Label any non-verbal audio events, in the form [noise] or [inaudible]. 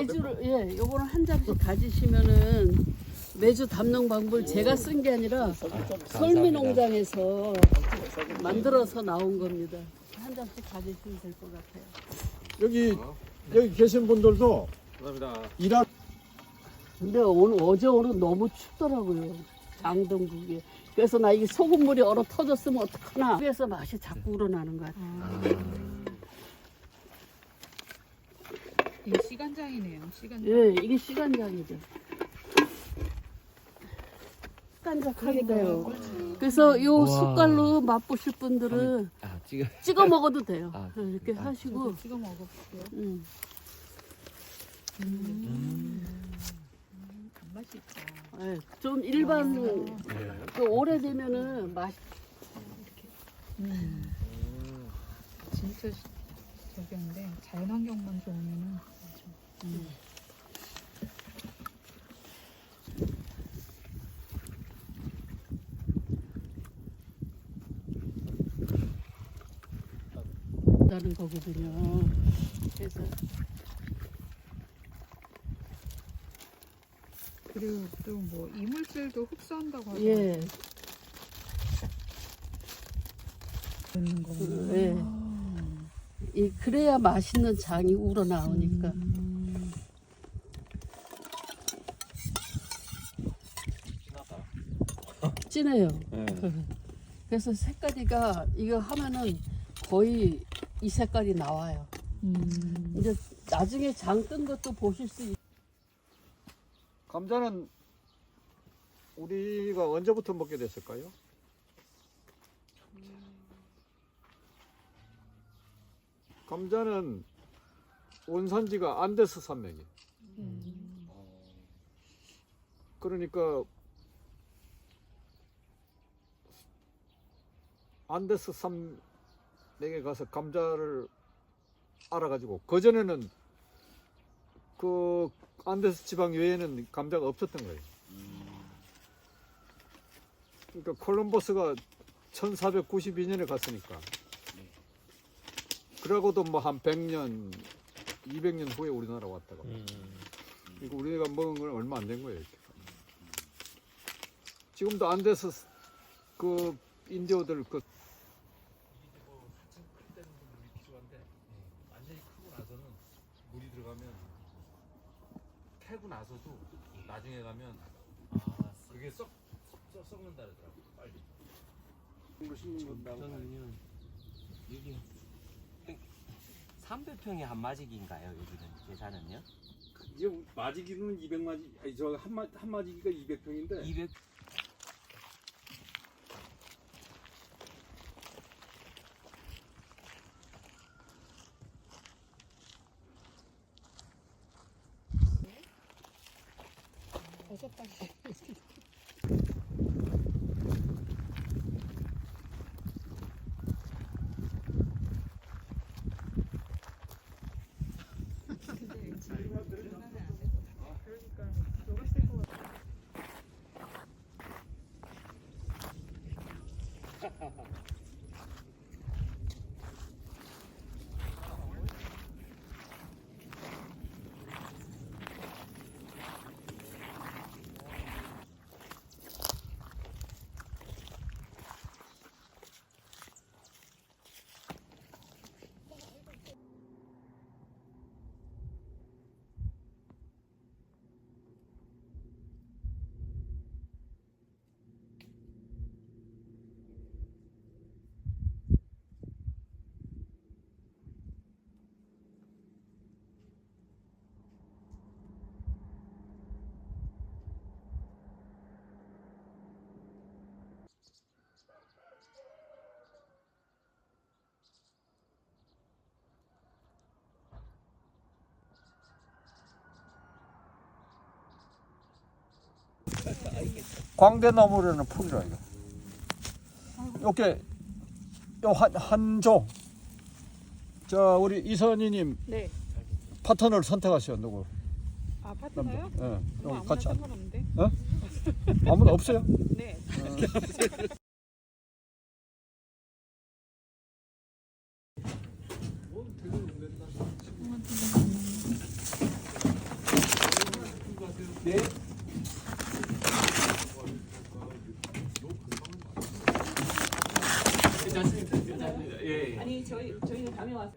매주를 예, 요거는 한 잔씩 가지시면은 매주 담는 방법을 제가 쓴 게 아니라 설미 농장에서 만들어서 나온 겁니다. 한 잔씩 가지시면 될 것 같아요. 여기 여기 계신 분들도 감사합니다. 일하 근데 오늘 어제 오늘 너무 춥더라고요. 장동국이. 그래서 나이 소금물이 얼어 터졌으면 어떡하나. 그래서 맛이 자꾸 우러나는 것 같아요. 이 시간장이네요. 시간장. 예, 이게 시간장이죠. 깐작하니까요. 그래서 요 숟갈로 맛보실 분들은 아 지금 찍어 먹어도 돼요. 아, 이렇게 하시고. 찍어 먹어볼게요. 음. 맛이 있다. 예, 좀 일반 그 오래되면은 맛 음. 진짜 시- 저기인데 자연환경만 좋으면은 음. 나는 거거든요. 그래서 그리고 또 뭐 이물질도 흡수한다고 하죠. 예, 있는 거구나. 예. 이 그래야 맛있는 장이 우러 나오니까. 음. 진해요. 네. [laughs] 그래서 색깔이가 이거 하면은 거의 이 색깔이 나와요. 음. 이제 나중에 장 뜬 것도 보실 수 있. 감자는 우리가 언제부터 먹게 됐을까요? 감자는 원산지가 안데스 산맥이. 음. 그러니까 안데스 산맥에 가서 감자를 알아가지고 그 전에는 그 안데스 지방 외에는 감자가 없었던 거예요. 그러니까 콜럼버스가 1492년에 갔으니까 그러고도 뭐 한 100년, 200년 후에 우리나라 왔다가 그러니까 우리가 먹은 건 얼마 안 된 거예요. 지금도 안데스 그 인디오들 그 완전히 크고 나서는 물이 들어가면 캐고 나서도 나중에 가면 아 그게 썩, 썩 썩는다 그러더라고 빨리. 저는요 여기 300평에 한 마지기인가요 여기는 계산은요? 이게 마지기는 200마지, 아니 저한 마, 한 마지기가 200평인데 200 버섯 다시. 광대나무라는 풀이라 이거. 이렇게 요한 한조. 저 우리 이선희님 네. 파트너를 선택하세요 누구? 아 파트너요? 예, 뭐 여기 아무나 같이 안- 상관없는데. 아무도 없어요? 네. 네. 예. 예. 아니 저희 저희는 밤에 와서